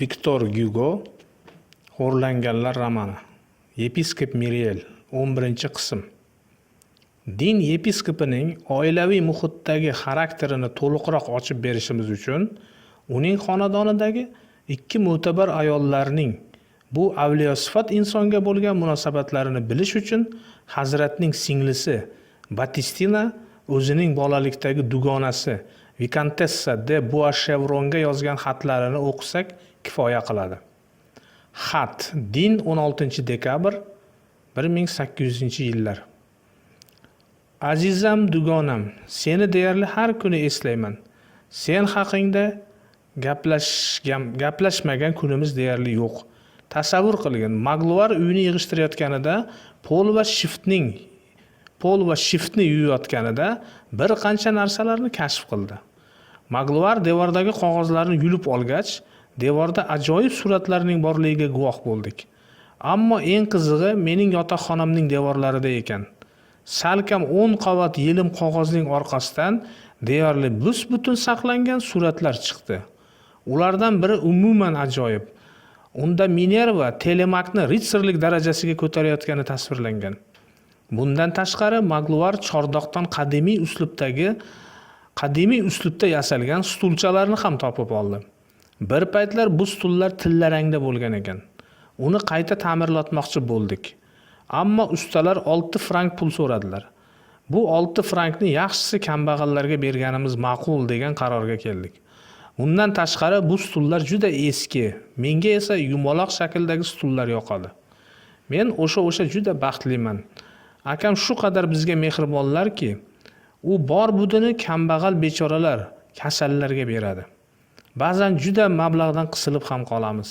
Viktor Gyugo Xo'rlanganlar romani. Yepiskop Miriel 11-qism Din yepiskopining oilaviy muhitdagi xarakterini to'liqroq ochib berishimiz uchun uning xonadonidagi ikki mo'tabar ayollarning bu avliyosifat insonga bo'lgan munosabatlarini bilish uchun hazratning singlisi Batistina o'zining bolalikdagi dugonasi Vikantessa de Buashevronga yozgan xatlarini o'qisak kifoya qiladi. Xat Din 16-dekabr 1800-yillar. Azizam dugonam, seni deyarli har kuni eslayman. Sen haqingda gaplashgan gaplashmagan kunimiz deyarli yo'q. Tasavvur qilgin, Magluar uyini yig'ishtirayotganida Pol va Shiftning Pol va Shiftni yuvayotganida bir qancha narsalarni kashf qildi. Magluar devordagi qog'ozlarni yulib olgach, devorda ajoyib suratlarning borligiga guvoh bo'ldik. Ammo eng qizig'i mening yotoqxonamning devorlarida ekan. Salkam 10 qavat yelim qog'ozning orqasidan deyarli bus-butun saqlangan suratlar chiqdi. Ulardan biri umuman ajoyib. Unda Minerva Telemakni ritsarlik darajasiga ko'tarayotgani tasvirlangan. Bundan tashqari Magluar chordoqdan qadimiy uslubdagi qadimiy uslubda yasalgan stulchalarni ham topib oldi. Bir paytlar bu stullar tillarangda bo'lgan ekan. Uni qayta ta'mirlatmoqchi bo'ldik. Ammo ustalar 6 frank pul so'radilar. Bu 6 frankni yaxshisi kambag'allarga berganimiz ma'qul degan qarorga keldik. Undan tashqari bu stullar juda eski. Menga esa yumaloq shakldagi stullar yoqadi. Men o'sha o'sha juda baxtliman. Akam shu qadar bizga mehribonlarki, u bor budini kambag'al bechoralar, kasallarga beradi. Ba'zan juda mablag'dan qisilib ham qolamiz.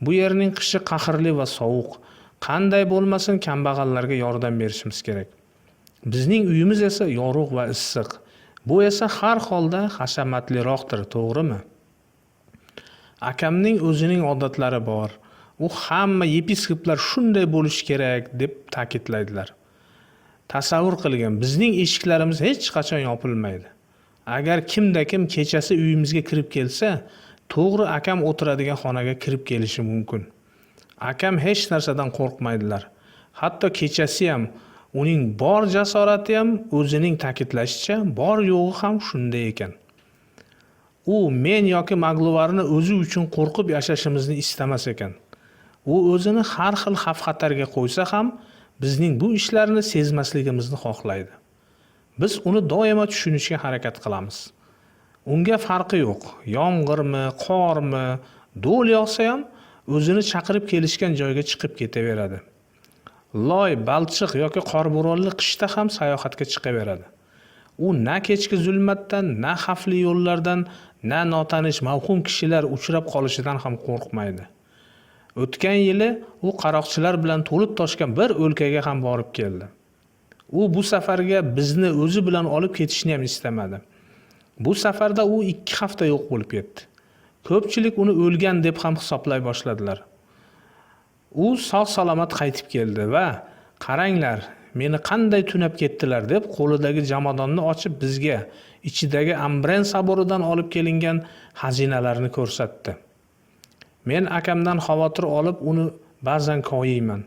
Bu yerning qishi qahrli va sovuq. Qanday bo'lmasin kambag'allarga yordam berishimiz kerak. Bizning uyimiz esa yorug' va issiq. Bu esa har holda hashamatliroqdir, to'g'rimi? Akamning o'zining odatlari bor. U hamma yepiskoplar shunday bo'lishi kerak deb ta'kidlaydilar. Tasavvur qilgin, bizning eshiklarimiz hech qachon yopilmaydi. Agar kimda kim kechasi uyimizga kirib kelsa, to'g'ri akam o'tiradigan xonaga kirib kelishi mumkin. Akam hech narsadan qo'rqmaydilar. Hatto kechasi ham uning bor jasorati ham o'zining ta'kidlashicha bor yo'g'i ham shunday ekan. U men yoki Magluvarni o'zi uchun qo'rqib yashashimizni istamas ekan. U o'zini har xil xavf-xatarga qo'ysa ham bizning bu ishlarni sezmasligimizni xohlaydi. Biz uni doimo tushunishga harakat qilamiz. Unga farqi yo'q. Yomg'irmi, qormi, do'l yog'sa ham o'zini chaqirib kelishgan joyga chiqib ketaveradi. Loy, balchiq yoki qorbo'ronli qishda ham sayohatga chiqaveradi. U na kechki zulmatdan, na xavfli yo'llardan, na notanish mavhum kishilar uchrab qolishidan ham qo'rqmaydi. O'tgan yili u qaroqchilar bilan to'lib toshgan bir o'lkaga ham borib keldi. U bu safarga bizni o'zi bilan olib ketishni ham istamadi. Bu safarda u 2 hafta yo'q bo'lib ketdi. Ko'pchilik uni o'lgan deb ham hisoblay boshladilar. U sog' salomat qaytib keldi va qaranglar, meni qanday tunab ketdilar deb qo'lidagi jomadonni ochib bizga ichidagi Ambren saboridan olib kelingan xazinalarni ko'rsatdi. Men akamdan xavotir olib uni ba'zan koyiyman.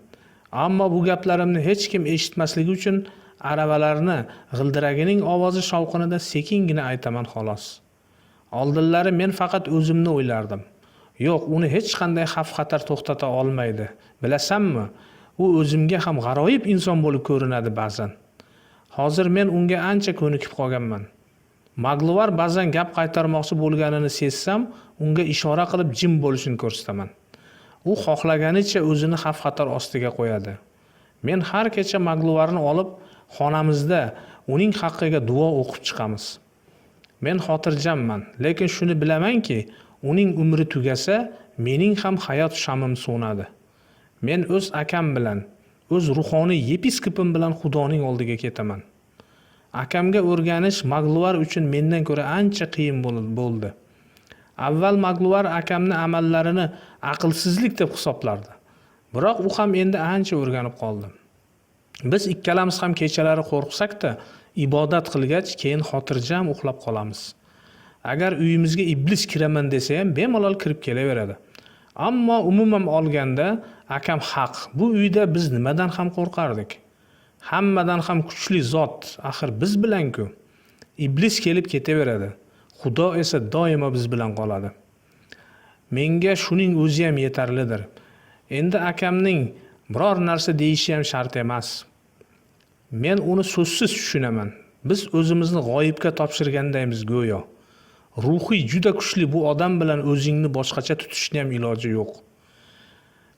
Ammo bu gaplarimni hech kim eshitmasligi uchun aravalarni g'ildiragining ovozi shovqinida sekingina aytaman xolos. Oldinlari men faqat o'zimni o'ylardim. Yo'q, uni hech qanday xavf-xatar to'xtata olmaydi. Bilasanmi? U o'zimga ham g'aroyib inson bo'lib ko'rinadi ba'zan. Hozir men unga ancha ko'nikib qolganman. Magluvar ba'zan gap qaytarmoqchi bo'lganini sezsam, unga ishora qilib jim bo'lishini ko'rsataman. U xohlaganicha o'zini xavf-xatar ostiga qo'yadi. Men har kecha Magluvarni olib xonamizda uning haqqiga duo o'qib chiqamiz. Men xotirjamman, lekin shuni bilamanki, uning umri tugasa, mening ham hayot shamim so'nadi. Men o'z akam bilan, o'z ruhoniy yepiskopim bilan Xudoning oldiga ketaman. Akamga o'rganish Magluvar uchun mendan ko'ra ancha qiyin bo'ldi. Avval Magluvar akamni amallarini aqlsizlik deb hisoblardi. Biroq u ham endi ancha o'rganib qoldi. Biz ikkalamiz ham kechalari qo'rqsak-da, ibodat qilgach, keyin xotirjam uxlab qolamiz. agar uyimizga iblis kiraman desa ham bemalol kirib kelaveradi ammo umuman olganda akam haq bu uyda biz nimadan ham qo'rqardik hammadan ham kuchli zot axir biz bilanku iblis kelib ketaveradi xudo esa doimo biz bilan qoladi. Menga shuning o'zi ham yetarlidir. Endi akamning biror narsa deyishi ham shart emas. Men uni so'zsiz tushunaman. Biz o'zimizni g'oyibga topshirgandaymiz go'yo. Ruhiy juda kuchli bu odam bilan o'zingni boshqacha tutishni ham iloji yo'q.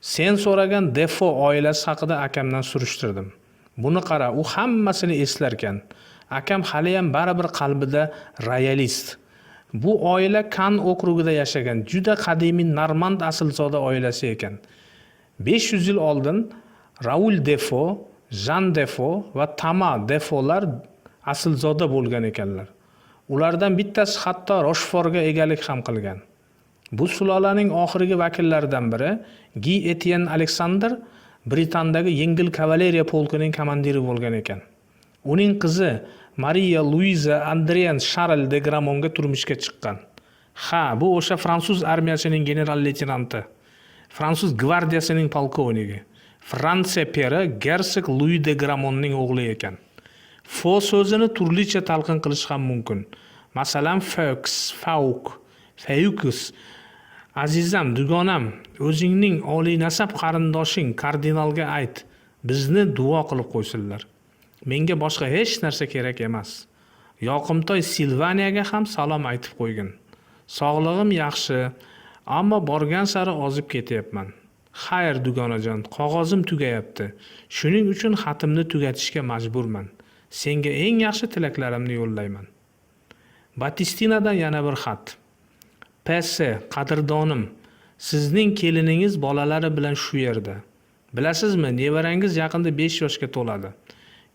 Sen so'ragan defo oilasi haqida akamdan surishtirdim. Buni qara u hammasini eslarkan. Akam haliyam baribir qalbida royalist. Bu oila kan okrugida yashagan juda qadimiy normand aslzoda oilasi ekan. 500 yil oldin raul defo jan defo va tama defolar aslzoda bo'lgan ekanlar. Ulardan bittasi hatto roshforga egalik ham qilgan. Bu sulolaning oxirgi vakillaridan biri gi etyen aleksandr britandagi yengil kavaleriya polkining komandiri bo'lgan ekan. Uning qizi mariya luiza andrian sharl de gramonga turmushga chiqqan. Ha bu o'sha fransuz armiyasining general leytenanti fransuz gvardiyasining polkovnigi fransiya peri gersog lui de gramonning o'g'li ekan. Fo so'zini turlicha talqin qilish ham mumkin. Masalan foks fauk fayukus azizam dugonam o'zingning oliynasab qarindoshing kardinalga ayt. Bizni duo qilib qo'ysinlar. Menga boshqa hech narsa kerak emas. Yoqimtoy silvaniyaga ham salom aytib qo'ygin. Sog'lig'im yaxshi ammo borgan sari ozib ketyapman. Xayr dugonajon qog'ozim tugayapti. Shuning uchun xatimni tugatishga majburman. Senga eng yaxshi tilaklarimni yo'llayman. Batistinadan yana bir xat. Ps qadrdonim sizning keliningiz bolalari bilan shu yerda. Bilasizmi nevarangiz yaqinda besh yoshga to'ladi.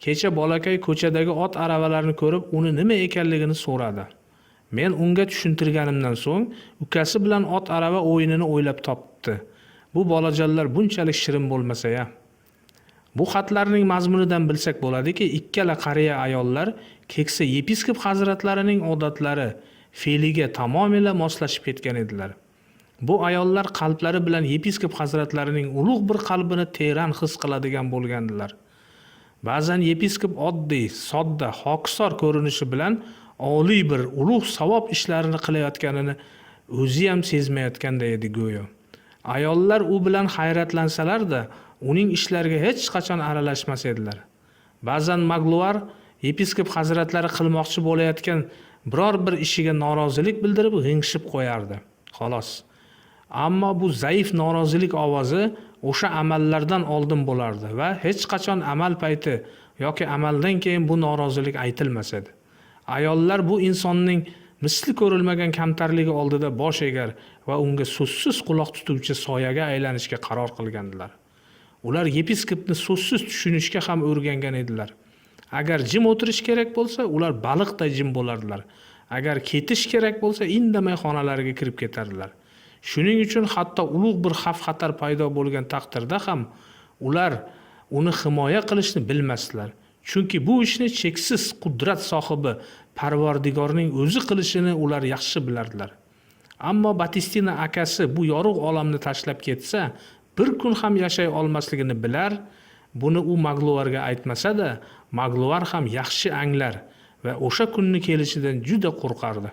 Kecha bolakay ko'chadagi ot aravalarni ko'rib uni nima ekanligini so'radi. Men unga tushuntirganimdan so'ng ukasi bilan ot arava o'yinini o'ylab topdi. Bu bolajonlar bunchalik shirin bo'lmasa ya. Bu xatlarning mazmunidan bilsak bo'ladiki ikkala qariya ayollar keksa yepiskop hazratlarining odatlari fe'liga tamomila moslashib ketgan edilar. Bu ayollar qalblari bilan yepiskop hazratlarining ulug' bir qalbini teran his qiladigan bo'lgandilar. Ba'zan yepiskop oddiy sodda hokisor ko'rinishi bilan oliy bir ulug' savob ishlarini qilayotganini o'zi ham sezmayotganday edi go'yo. Ayollar u bilan hayratlansalarda uning ishlariga hech qachon aralashmas edilar. Ba'zan magluar yepiskop hazratlari qilmoqchi bo'layotgan biror bir ishiga norozilik bildirib g'ingshib qo'yardi. Xolos. Ammo bu zaif norozilik ovozi o'sha amallardan oldin bo'lardi va hech qachon amal payti yoki amaldan keyin bu norozilik aytilmas edi. Ayollar bu insonning misli ko'rilmagan kamtarligi oldida bosh egar va unga so'zsiz quloq tutuvchi soyaga aylanishga qaror qilgandilar. Ular yepiskopni so'zsiz tushunishga ham o'rgangan edilar. Agar jim o'tirish kerak bo'lsa ular baliqday jim bo'lardilar. Agar ketish kerak bo'lsa indamay xonalariga kirib ketardilar. Shuning uchun hatto ulug' bir xavf xatar paydo bo'lgan taqdirda ham ular uni himoya qilishni bilmasdilar. Chunki bu ishni cheksiz qudrat sohibi parvardigorning o'zi qilishini ular yaxshi bilardilar. Ammo batistina akasi bu yorug' olamni tashlab ketsa bir kun ham yashay olmasligini bilar. Buni u magluvarga aytmasada magluvar ham yaxshi anglar va o'sha kunni kelishidan juda qo'rqardi.